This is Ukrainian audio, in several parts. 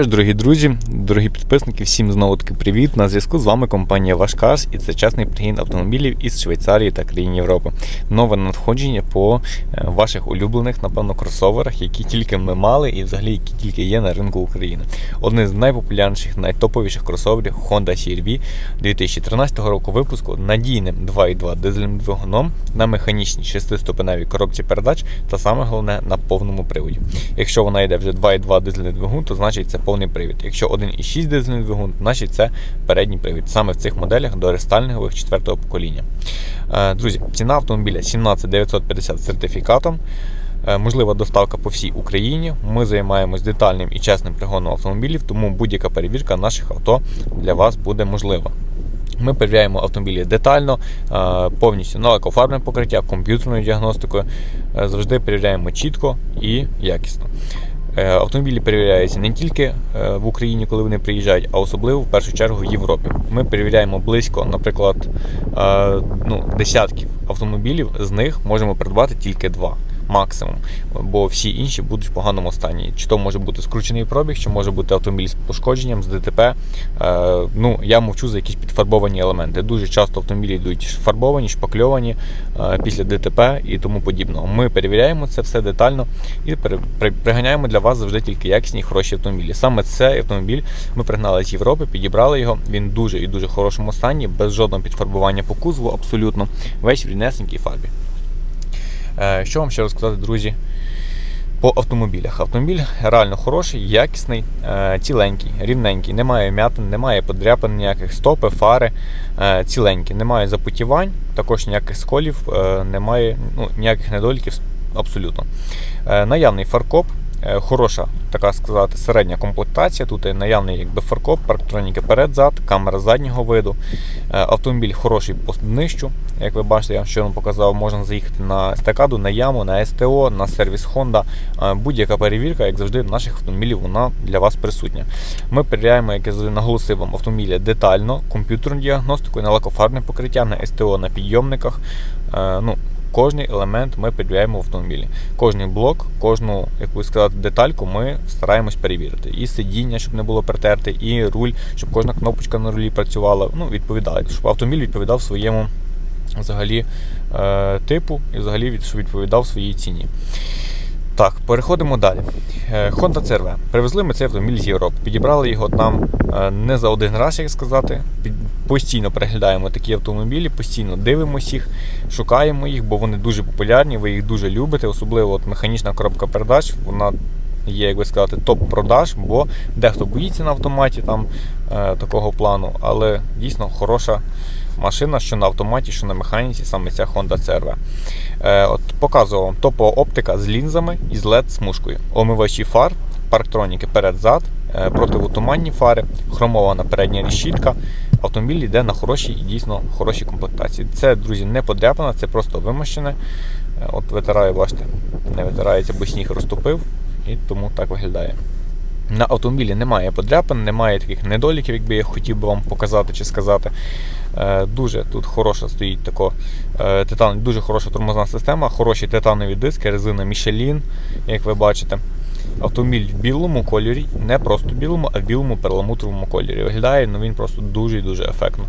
Що ж, дорогі друзі, дорогі підписники, всім знову таки привіт. На зв'язку з вами компанія Вашкарс і це чесний пригін автомобілів із Швейцарії та країн Європи. Нове надходження по е, ваших улюблених, напевно, кросоверах, які тільки ми мали і взагалі які тільки є на ринку України. Один з найпопулярніших, найтоповіших кросоверів Honda CR-V 2013 року випуску надійним 2.2 дизельним двигуном на механічній 6-ступеневій коробці передач та саме головне на повному приводі. Якщо вона йде вже 2.2 дизельний двигун, то значить це повний привід. Якщо 1.6 дизельний двигун, значить це передній привід. Саме в цих моделях до рестайлінгових 4 покоління. Е, Друзі, ціна автомобіля 17 950 з сертифікатом. Е, Можлива доставка по всій Україні. Ми займаємось детальним і чесним пригоном автомобілів, тому будь-яка перевірка наших авто для вас буде можлива. Ми перевіряємо автомобілі детально, е, повністю на лакофарбне покриття, комп'ютерною діагностикою. Завжди перевіряємо чітко і якісно. Е, Автомобілі перевіряються не тільки е, в Україні, коли вони приїжджають, а особливо в першу чергу в Європі. Ми перевіряємо близько, наприклад, е, ну, десятків автомобілів, з них можемо придбати тільки два. Максимум, бо всі інші будуть в поганому стані. Чи то може бути скручений пробіг, чи може бути автомобіль з пошкодженням, з ДТП. Е, ну, я мовчу за якісь підфарбовані елементи. Дуже часто автомобілі йдуть фарбовані, шпакльовані е, після ДТП і тому подібного. Ми перевіряємо це все детально і приганяємо для вас завжди тільки якісні хороші автомобілі. Саме цей автомобіль ми пригнали з Європи, підібрали його. Він дуже і дуже хорошому стані, без жодного підфарбування по кузову, абсолютно весь в ріднесенькій фарбі. Е, Що вам ще розказати, друзі? По автомобілях. Автомобіль реально хороший, якісний, е, ціленький, рівненький, немає м'ятин, немає подряпин ніяких стопи, фари е, ціленькі, немає запотівань, також ніяких сколів, немає ну, ніяких недоліків абсолютно. Наявний фаркоп, хороша, така сказати, середня комплектація. Тут є наявний якби фаркоп, парктроніки перед-зад, камера заднього виду. Е, Автомобіль хороший по днищу. Як ви бачите, я вам щойно показав, можна заїхати на естакаду, на яму, на СТО, на сервіс Honda. Е, Будь-яка перевірка, як завжди, наших автомобілів вона для вас присутня. Ми перевіряємо, як я завжди наголосив вам, автомобілі детально, комп'ютерну діагностику, на лакофарбне покриття, на СТО, на підйомниках. Е, Ну, Кожний елемент ми перевіряємо в автомобілі. Кожний блок, кожну, як ви сказати, детальку ми стараємось перевірити. І сидіння, щоб не було притерте, і руль, щоб кожна кнопочка на рулі працювала. Ну, відповідала, щоб автомобіль відповідав своєму взагалі е, типу і взагалі відповідав своїй ціні. Так, переходимо далі. Е, Honda CR-V. Привезли ми цей автомобіль з Європи. Підібрали його там е, не за один раз, як сказати. Постійно переглядаємо такі автомобілі, постійно дивимося їх, шукаємо їх, бо вони дуже популярні, ви їх дуже любите. Особливо от механічна коробка передач, вона є, як би сказати, топ-продаж, бо дехто боїться на автоматі там е, такого плану, але дійсно хороша машина, що на автоматі, що на механіці, саме ця Honda CR-V. Е, от показував вам топова оптика з лінзами і з LED-смужкою. Омивачі фар, парктроніки перед-зад, е, противотуманні фари, хромована передня решітка. Автомобіль йде на хорошій і дійсно хорошій комплектації. Це, друзі, не подряпано, це просто вимощене. Е, От витираю, бачите, не витирається, бо сніг розтопив, і тому так виглядає. На автомобілі немає подряпин, немає таких недоліків, якби я хотів би вам показати чи сказати. Е, Дуже тут хороша стоїть тако, е, титан, дуже хороша тормозна система, хороші титанові диски, резина Michelin, як ви бачите. Автомобіль в білому кольорі, не просто білому, а в білому перламутровому кольорі. Виглядає ну, він просто дуже і дуже ефектно.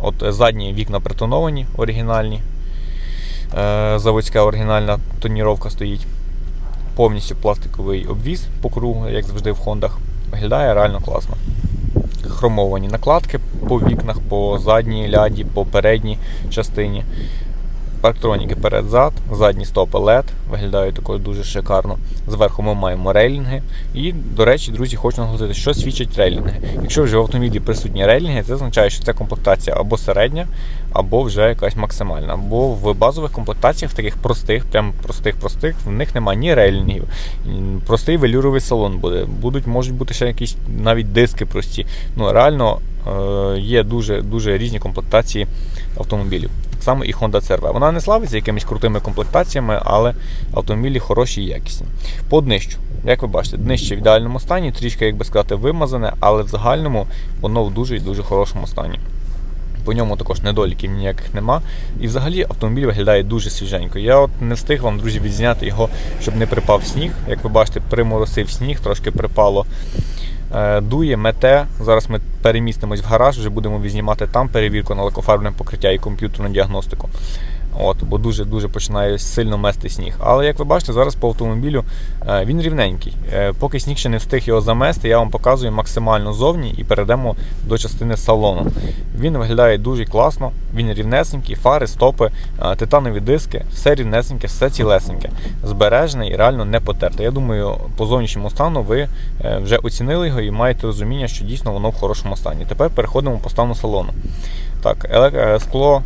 От задні вікна притоновані, оригінальні. Е, Заводська оригінальна тоніровка стоїть. Повністю пластиковий обвіз по кругу, як завжди в Хондах. Виглядає реально класно. Хромовані накладки по вікнах, по задній ляді, по передній частині. Парктроніки перед-зад, задні стопи LED, виглядають також дуже шикарно. Зверху ми маємо рейлінги. І, до речі, друзі, хочу наголосити, що свідчать рейлінги. Якщо вже в автомобілі присутні рейлінги, це означає, що ця комплектація або середня, або вже якась максимальна. Бо в базових комплектаціях, таких простих, прям простих-простих, в них немає ні рейлінгів. Простий велюровий салон буде. Будуть, можуть бути ще якісь навіть диски прості. Ну, реально е, є дуже, дуже різні комплектації автомобілів. Само і Honda CR-V. Вона не славиться якимись крутими комплектаціями, але автомобілі хороші і якісні. По днищу. Як ви бачите, днище в ідеальному стані, трішки, як би сказати, вимазане, але в загальному воно в дуже і дуже хорошому стані. По ньому також недоліків ніяких нема. І взагалі автомобіль виглядає дуже свіженько. Я от не встиг вам, друзі, відзняти його, щоб не припав сніг. Як ви бачите, приморосив сніг, трошки припало дує, мете. Зараз ми перемістимось в гараж, вже будемо відзнімати там перевірку на лакофарбне покриття і комп'ютерну діагностику. От, бо дуже-дуже починає сильно мести сніг. Але як ви бачите, зараз по автомобілю е, він рівненький. Е, Поки сніг ще не встиг його замести, я вам показую максимально зовні і перейдемо до частини салону. Він виглядає дуже класно, він рівнесенький, фари, стопи, е, титанові диски, все рівнесеньке, все цілесеньке, збережене і реально не потерте. Я думаю, по зовнішньому стану ви вже оцінили його і маєте розуміння, що дійсно воно в хорошому стані. Тепер переходимо по стану салону. Так, скло.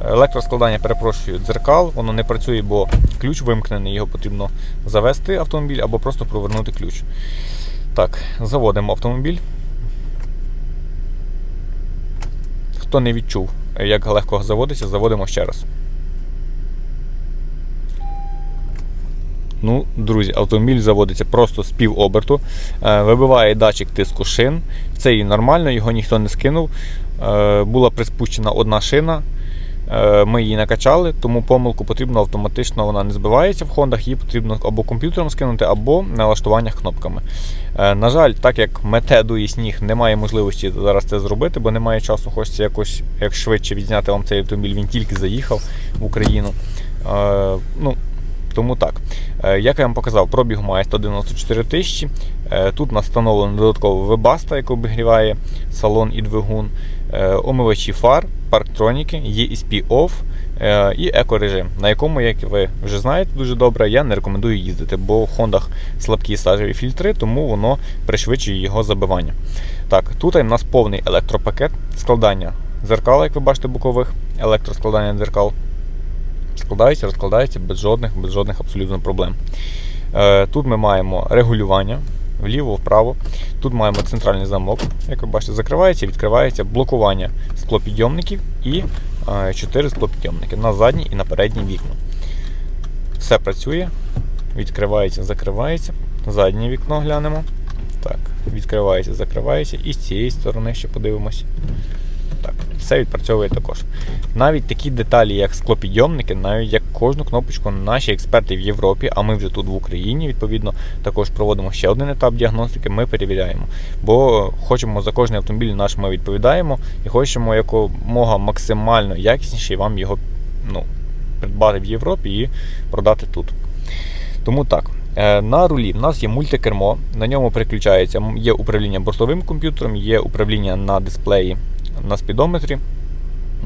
Електроскладання, перепрошую, дзеркал, воно не працює, бо ключ вимкнений, його потрібно завести автомобіль або просто провернути ключ. Так, заводимо автомобіль. Хто не відчув, як легко заводиться, заводимо ще раз. Ну, друзі, автомобіль заводиться просто з пів оберту, е, вибиває датчик тиску шин. Це і нормально, його ніхто не скинув. Е, Була приспущена одна шина. Е, Ми її накачали, тому помилку потрібно автоматично, вона не збивається в хондах, її потрібно або комп'ютером скинути, або на налаштуваннях кнопками. Е, На жаль, так як мете дує сніг, немає можливості зараз це зробити, бо немає часу, хочеться якось як швидше відзняти вам цей автомобіль. Він тільки заїхав в Україну. Е, Ну, тому так. Як я вам показав, пробіг має 194 тисячі. Тут у встановлено додатково вебаста, яка обігріває салон і двигун, омивачі фар, парктроніки, ESP OFF е, і екорежим, на якому, як ви вже знаєте дуже добре, я не рекомендую їздити, бо в Хондах слабкі сажеві фільтри, тому воно пришвидшує його забивання. Так, тут у нас повний електропакет складання дзеркала, як ви бачите, бокових, електроскладання дзеркал складається, розкладається без жодних, без жодних абсолютно проблем. Е, Тут ми маємо регулювання вліво, вправо. Тут маємо центральний замок, як ви бачите, закривається, відкривається блокування склопідйомників і 4 склопідйомники на задні і на передні вікна. Все працює, відкривається, закривається. Заднє вікно глянемо. Так, відкривається, закривається. І з цієї сторони ще подивимося. Так, все відпрацьовує також. Навіть такі деталі, як склопідйомники, навіть як кожну кнопочку наші експерти в Європі, а ми вже тут в Україні, відповідно, також проводимо ще один етап діагностики, ми перевіряємо. Бо хочемо за кожний автомобіль наш ми відповідаємо і хочемо якомога максимально якісніше вам його ну, придбати в Європі і продати тут. Тому так. е, На рулі в нас є мультикермо, на ньому переключається, є управління бортовим комп'ютером, є управління на дисплеї на спідометрі.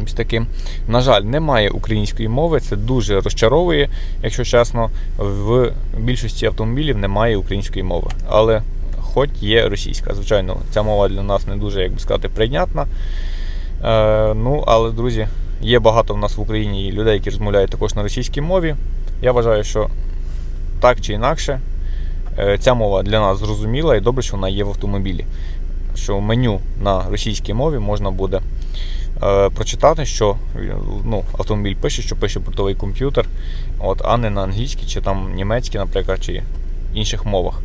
Ось. На жаль, немає української мови, це дуже розчаровує, якщо чесно. В більшості автомобілів немає української мови. Але хоч є російська. Звичайно, ця мова для нас не дуже, як би сказати, прийнятна. Е, ну, але, друзі, є багато в нас в Україні людей, які розмовляють також на російській мові. Я вважаю, що так чи інакше, е, ця мова для нас зрозуміла і добре, що вона є в автомобілі. Що в меню на російській мові можна буде е, прочитати, що ну, автомобіль пише, що пише бортовий комп'ютер, от, а не на англійській чи там німецькій, наприклад, чи інших мовах.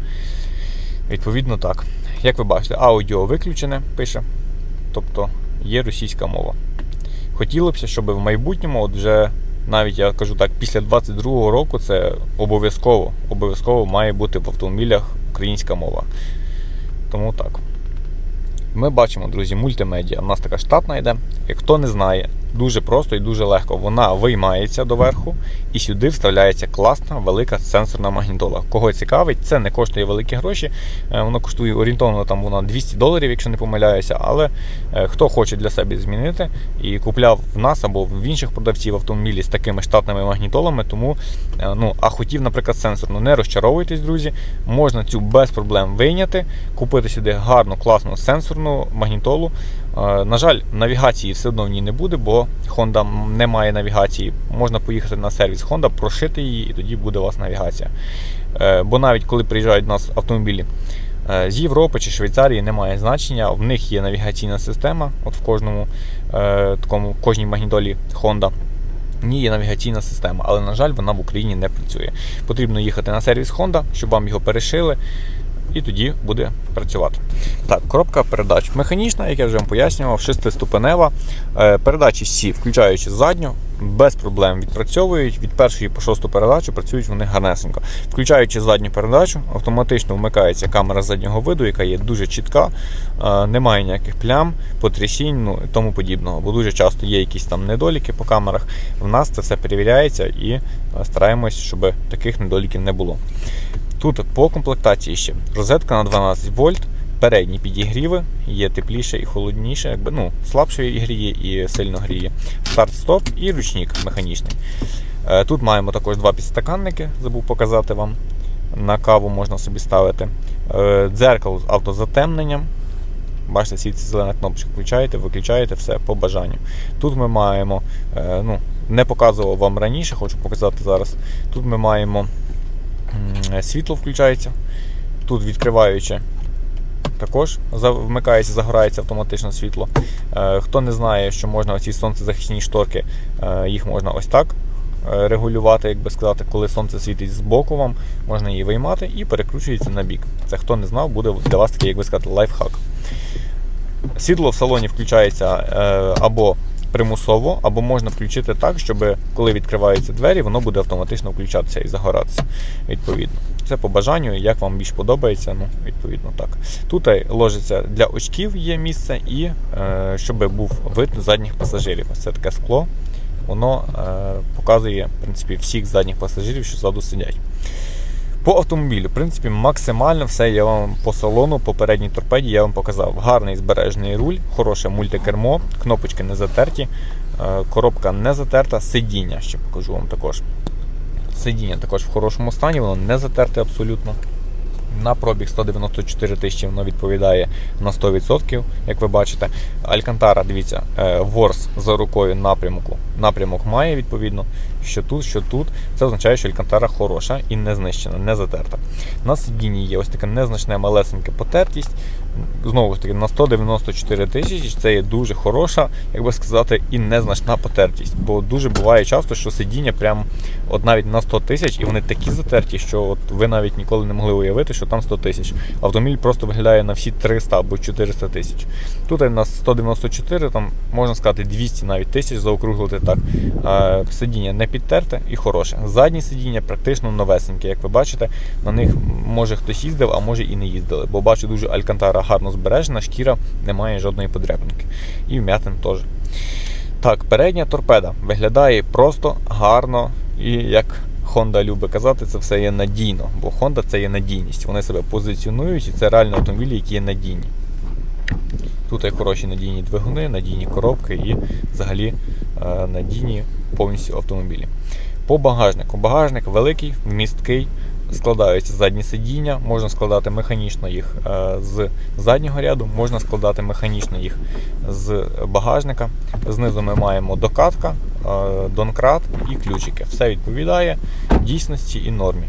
Відповідно, так. Як ви бачите, аудіо виключене пише, тобто є російська мова. Хотілося б, щоб в майбутньому, от вже навіть я кажу так, після 22-го року це обов'язково, обов'язково має бути в автомобілях українська мова. Тому так. Ми бачимо, друзі, мультимедіа. У нас така штатна йде. Як хто не знає, дуже просто і дуже легко. Вона виймається доверху і сюди вставляється класна велика сенсорна магнітола. Кого цікавить, це не коштує великі гроші. Е, Воно коштує орієнтовно там вона 200 доларів, якщо не помиляюся. Але е, хто хоче для себе змінити і купляв в нас або в інших продавців автомобілі з такими штатними магнітолами, тому е, ну, а хотів, наприклад, сенсорну, не розчаровуйтесь, друзі. Можна цю без проблем вийняти, купити сюди гарну, класну сенсорну магнітолу. Е, На жаль, навігації все одно в ній не буде, бо Honda не має навігації. Можна поїхати на сервіс Honda, прошити її, і тоді буде у вас навігація. Е, Бо навіть коли приїжджають до нас автомобілі е, з Європи чи Швейцарії, немає значення. В них є навігаційна система, от в кожному такому кожній магнітолі Honda. В ній є навігаційна система, але, на жаль, вона в Україні не працює. Потрібно їхати на сервіс Honda, щоб вам його перешили, і тоді буде працювати. Так, коробка передач механічна, як я вже вам пояснював, шестиступенева. Е, Передачі всі, включаючи задню, без проблем відпрацьовують. Від першої по шосту передачу працюють вони гарнесенько. Включаючи задню передачу, автоматично вмикається камера заднього виду, яка є дуже чітка, е, немає ніяких плям, потрясінь ну, і тому подібного. Бо дуже часто є якісь там недоліки по камерах. В нас це все перевіряється і е, стараємось, щоб таких недоліків не було. Тут по комплектації ще розетка на 12 вольт, передні підігріви, є тепліше і холодніше, якби, ну, слабше гріє і сильно гріє. Старт-стоп і ручник механічний. Е, Тут маємо також два підстаканники, забув показати вам. На каву можна собі ставити. Е, Дзеркало з автозатемненням. Бачите, світиться зелена кнопочка, включаєте, виключаєте все по бажанню. Тут ми маємо, е, ну, не показував вам раніше, хочу показати зараз. Тут ми маємо світло включається. Тут відкриваючи також вмикається, загорається автоматично світло. Е, Хто не знає, що можна оці сонцезахисні шторки, е, їх можна ось так е, регулювати, як би сказати, коли сонце світить з боку вам, можна її виймати і перекручується на бік. Це хто не знав, буде для вас такий, як би сказати, лайфхак. Світло в салоні включається або примусово, або можна включити так, щоб коли відкриваються двері, воно буде автоматично включатися і загоратися. Відповідно. Це по бажанню, як вам більш подобається, ну, відповідно так. Тут е, ложиться для очків є місце і е, щоб був вид задніх пасажирів. Це таке скло. Воно е, показує в принципі, всіх задніх пасажирів, що ззаду сидять. По автомобілю, в принципі, максимально все я вам по салону, по передній торпеді я вам показав. Гарний збережений руль, хороше мультикермо, кнопочки не затерті, е, коробка не затерта, сидіння ще покажу вам також. Сидіння також в хорошому стані, воно не затерте абсолютно. На пробіг 194 тисячі воно відповідає на 100%, як ви бачите. Алькантара, дивіться, е, ворс за рукою напрямку. Напрямок має відповідно, що тут, що тут. Це означає, що алькантара хороша і не знищена, не затерта. На сидінні є ось таке незначне малесеньке потертість. Знову ж таки, на 194 тисячі це є дуже хороша, як би сказати, і незначна потертість. Бо дуже буває часто, що сидіння прям от навіть на 100 тисяч, і вони такі затерті, що от ви навіть ніколи не могли уявити, що там 100 тисяч. Автомобіль просто виглядає на всі 300 або 400 тисяч. Тут у нас 194, там можна сказати 200 навіть тисяч заокруглити так. Сидіння не підтерте і хороше. Задні сидіння практично новесенькі, як ви бачите, на них може хтось їздив, а може і не їздили. Бо бачу дуже алькантара гарно збережена, шкіра немає жодної подряпинки. І вм'ятин теж. Так, передня торпеда виглядає просто гарно і як Honda любить казати, це все є надійно, бо Honda це є надійність. Вони себе позиціонують і це реально автомобілі, які є надійні. Тут є хороші надійні двигуни, надійні коробки і взагалі е, надійні повністю автомобілі. По багажнику. Багажник великий, вмісткий, складаються задні сидіння, можна складати механічно їх е, з заднього ряду, можна складати механічно їх з багажника. Знизу ми маємо докатка, е, донкрат і ключики. Все відповідає дійсності і нормі.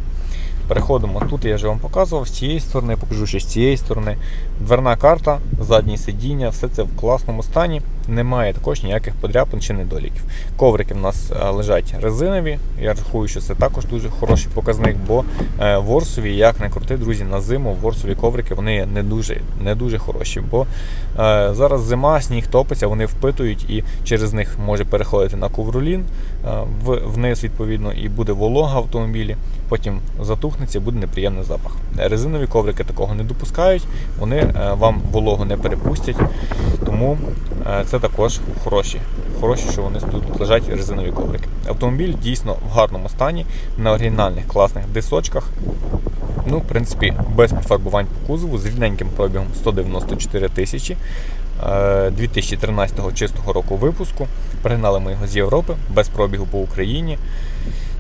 Переходимо тут, я вже вам показував, з цієї сторони, покажу ще з цієї сторони. Дверна карта, задні сидіння, все це в класному стані. Немає також ніяких подряпин чи недоліків. Коврики в нас е, лежать резинові. Я рахую, що це також дуже хороший показник, бо е, ворсові, як не крути, друзі, на зиму ворсові коврики вони не дуже, не дуже хороші. Бо е, зараз зима, сніг топиться, вони впитують і через них може переходити на ковролін вниз, відповідно, і буде волога в автомобілі. Потім затухнеться, буде неприємний запах. Резинові коврики такого не допускають, вони е, вам вологу не перепустять, тому е, це також хороші. Хороші, що вони тут лежать резинові коврики. Автомобіль дійсно в гарному стані, на оригінальних класних дисочках. Ну, в принципі, без пофарбувань по кузову з рідненьким пробігом 194 тисячі. е, 2013 чистого року випуску. Пригнали ми його з Європи без пробігу по Україні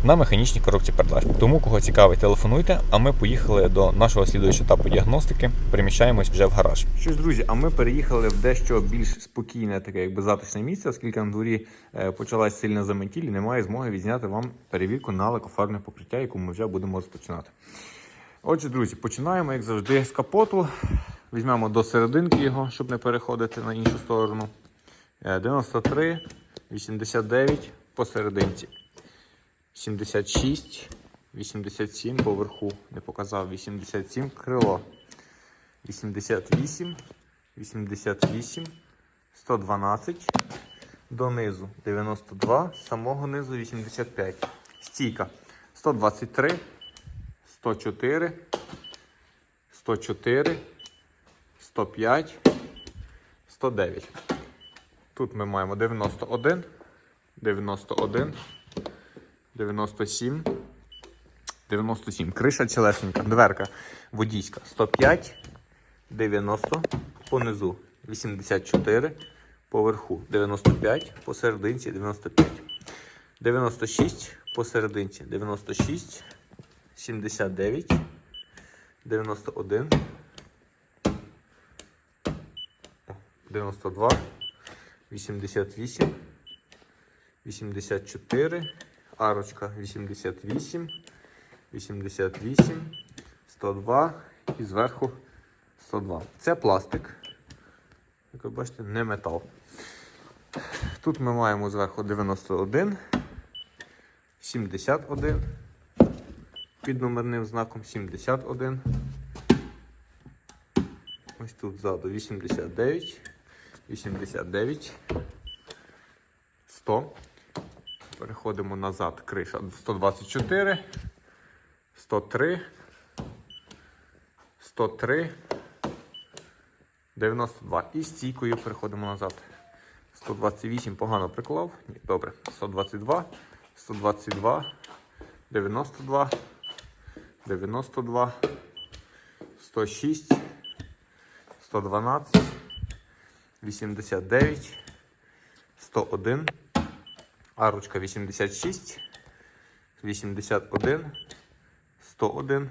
на механічній коробці передач. Тому, кого цікавить, телефонуйте, а ми поїхали до нашого слідуючого етапу діагностики, переміщаємось вже в гараж. Що ж, друзі, а ми переїхали в дещо більш спокійне, таке якби затишне місце, оскільки на дворі е, почалась сильна заметіль і немає змоги відзняти вам перевірку на лакофарбне покриття, яку ми вже будемо розпочинати. Отже, друзі, починаємо, як завжди, з капоту. Візьмемо до серединки його, щоб не переходити на іншу сторону. Е, 93, 89 посерединці. 76, 87 поверху, не показав, 87 крило. 88, 88, 112, Донизу 92, з самого низу 85. Стійка 123, 104, 104, 105, 109. Тут ми маємо 91, 91, 97, 97. Криша челесенька, дверка водійська 105, 90, понизу 84, поверху 95, посерединці 95. 96, посерединці 96, 79, 91, 92, 88, 84, арочка 88, 88, 102 і зверху 102. Це пластик. Як ви бачите, не метал. Тут ми маємо зверху 91, 71, під номерним знаком 71. Ось тут ззаду 89, 89, 100. Переходимо назад, криша 124, 103, 103, 92. І стійкою переходимо назад. 128 погано приклав. Ні, добре. 122, 122, 92, 92, 106, 112, 89, 101, арочка 86, 81, 101,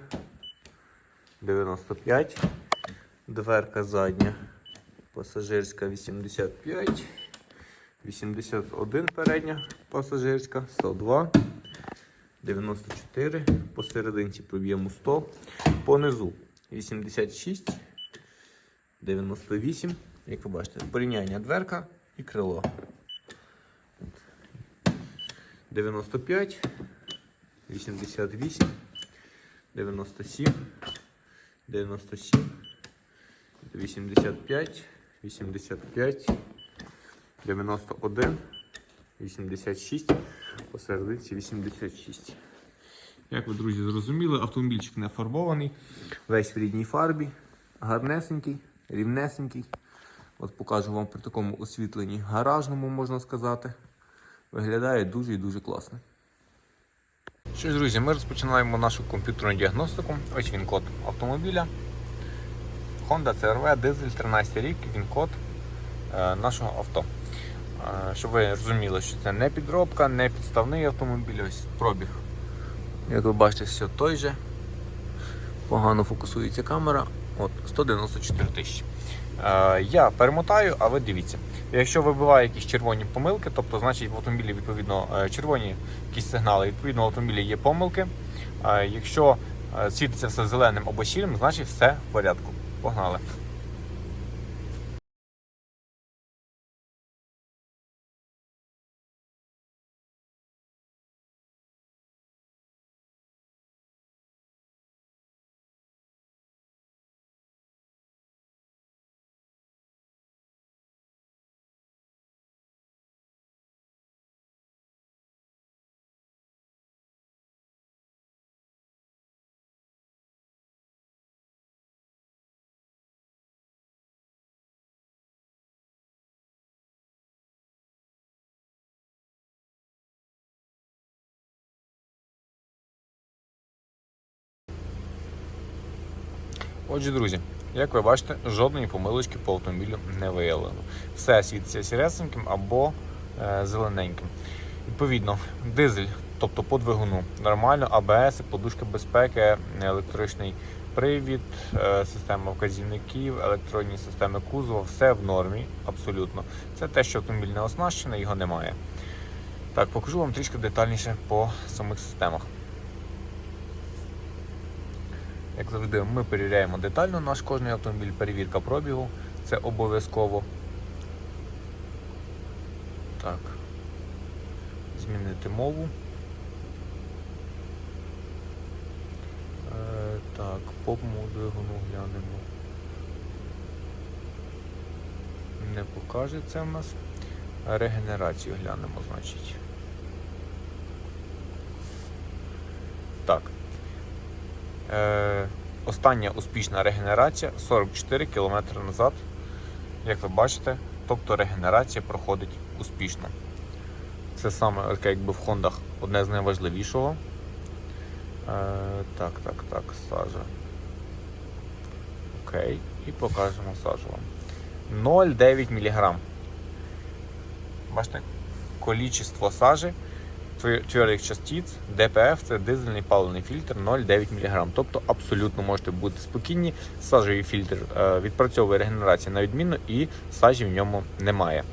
95, дверка задня, пасажирська 85, 81 передня пасажирська, 102, 94, посерединці проб'ємо 100, понизу 86, 98, як ви бачите, порівняння дверка і крило. 95, 88, 97, 97, 85, 85, 91, 86, посередиці 86. Як ви, друзі, зрозуміли, автомобільчик не фарбований, весь в рідній фарбі, гарнесенький, рівнесенький. От покажу вам при такому освітленні гаражному, можна сказати. Виглядає дуже і дуже класно. Що ж, друзі, ми розпочинаємо нашу комп'ютерну діагностику. Ось він код автомобіля. Honda CRV, дизель, 13 рік, він код е, нашого авто. Е, щоб ви розуміли, що це не підробка, не підставний автомобіль, ось пробіг. Як ви бачите, все той же. Погано фокусується камера. От, 194 тисячі. Е, я перемотаю, а ви дивіться. Якщо вибиває якісь червоні помилки, тобто значить в автомобілі відповідно е, червоні якісь сигнали, відповідно в автомобілі є помилки. Е, Якщо світиться все зеленим або сірим, значить все в порядку. Погнали. Отже, друзі, як ви бачите, жодної помилочки по автомобілю не виявлено. Все світиться сіресеньким або е, зелененьким. Відповідно, дизель, тобто по двигуну, нормально, АБС, подушка безпеки, електричний привід, е, система вказівників, електронні системи кузова, все в нормі, абсолютно. Це те, що автомобіль не оснащений, його немає. Так, покажу вам трішки детальніше по самих системах. Як завжди, ми перевіряємо детально наш кожний автомобіль, перевірка пробігу. Це обов'язково. Так. Змінити мову. Е, так, по двигуну глянемо. Не покаже це в нас. регенерацію глянемо, значить. Так. Е, остання успішна регенерація 44 км назад. Як ви бачите, тобто регенерація проходить успішно. Це саме якби в Хондах одне з найважливішого. Е, так, так, так, сажа. Окей, і покажемо сажу вам. 0,9 мг. Бачите, количество сажі твердих частиць, ДПФ це дизельний паливний фільтр 0,9 мг. Тобто абсолютно можете бути спокійні. Сажевий фільтр е, відпрацьовує регенерацію на відміну і сажі в ньому немає.